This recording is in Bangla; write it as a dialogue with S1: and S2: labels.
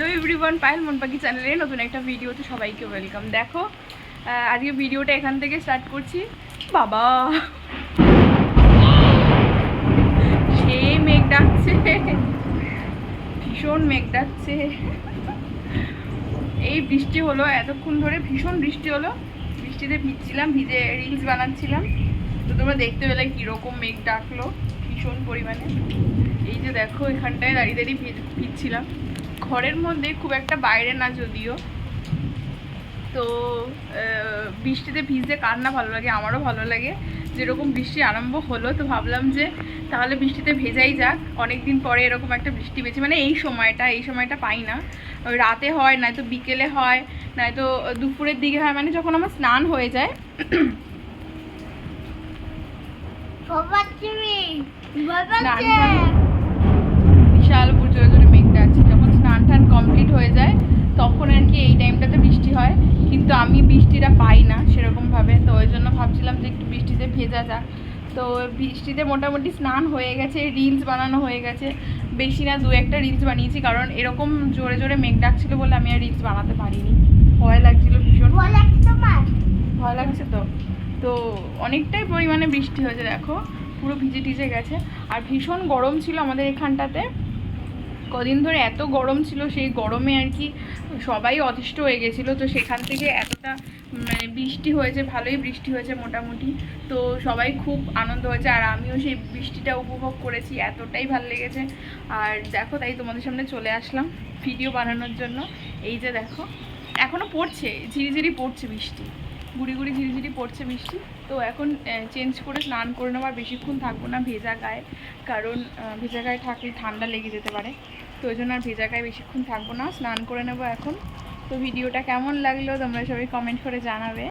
S1: এভরিওয়ান পায়েল মন পাখি চ্যানেলে নতুন একটা ভিডিওতে সবাইকে ওয়েলকাম দেখো আজকে ভিডিওটা এখান থেকে স্টার্ট করছি। বাবা! সে মেঘ ডাকছে। ভীষণ মেঘ ডাকছে। এই বৃষ্টি হলো, এতক্ষণ ধরে ভীষণ বৃষ্টি হলো। বৃষ্টিতে ভিজছিলাম, ভিজে রিলস বানাচ্ছিলাম। তো তোমরা দেখতে পেলে কীরকম মেঘ ডাকলো, ভীষণ পরিমাণে। এই যে দেখো, এখানটায় দাঁড়িয়ে দাঁড়িয়ে ভিজ- ভিজছিলাম। ঘরের মধ্যে খুব একটা বাইরে না যদিও। তো বৃষ্টিতে ভিজতে কার না ভালো লাগে? আমারও ভালো লাগে। যেরকম বৃষ্টি আরম্ভ হলো তো ভাবলাম যে তাহলে বৃষ্টিতে ভেজাই যাক। অনেক দিন পরে এরকম একটা বৃষ্টি পেয়েছি। মানে এই সময়টা এই সময়টা পাই না। ওই রাতে হয় নয়তো বিকেলে হয় নয়তো দুপুরের দিকে হয়। মানে যখন আমার স্নান হয়ে যায়। স্নান টান বিশাল উপর জোরে জোরে মেঘটা আছে যখন স্নান টান কমপ্লিট হয়ে যায় তখন আর কি এই টাইমটাতে বৃষ্টি হয় কিন্তু আমি বৃষ্টিটা পাই না সেরকমভাবে। তো ওই জন্য ভাবছিলাম যে একটু বৃষ্টিতে ভেজা যাক। তো বৃষ্টিতে মোটামুটি স্নান হয়ে গেছে রিলস বানানো হয়ে গেছে। বেশি না দু একটা রিলস বানিয়েছি কারণ এরকম জোরে জোরে মেঘ ডাকছিল বলে আমি আর রিলস বানাতে পারিনি। ভয় লাগছিল ভীষণ। ভয় লাগছে তো তো অনেকটাই পরিমাণে বৃষ্টি হয়েছে দেখো। পুরো ভিজে টিজে গেছে। আর ভীষণ গরম ছিল আমাদের এখানটাতে। কদিন ধরে এত গরম ছিল, সেই গরমে আর কি সবাই অতিষ্ঠ হয়ে গেছিল। তো সেখান থেকে এতটা মানে বৃষ্টি হয়েছে, ভালোই বৃষ্টি হয়েছে মোটামুটি। তো সবাই খুব আনন্দ হয়েছে, আর আমিও সেই বৃষ্টিটা উপভোগ করেছি, এতটাই ভালো লেগেছে। আর দেখো, তাই তোমাদের সামনে চলে আসলাম ভিডিও বানানোর জন্য। এই যে দেখো এখনও পড়ছে, ঝিরিঝিরি পড়ছে বৃষ্টি। গুড়ি গুড়ি ঝিরিঝিরি পড়ছে বৃষ্টি তো এখন চেঞ্জ করে স্নান করে নেব আর বেশিক্ষণ থাকব না ভেজা গায়ে। কারণ ভেজা গায়ে থাকলে ঠান্ডা লেগে যেতে পারে। তো ওই জন্য আর ভেজা গায়ে বেশিক্ষণ থাকব না। স্নান করে নেব এখন। তো ভিডিওটা কেমন লাগল তোমরা সবাই কমেন্ট করে জানাবে।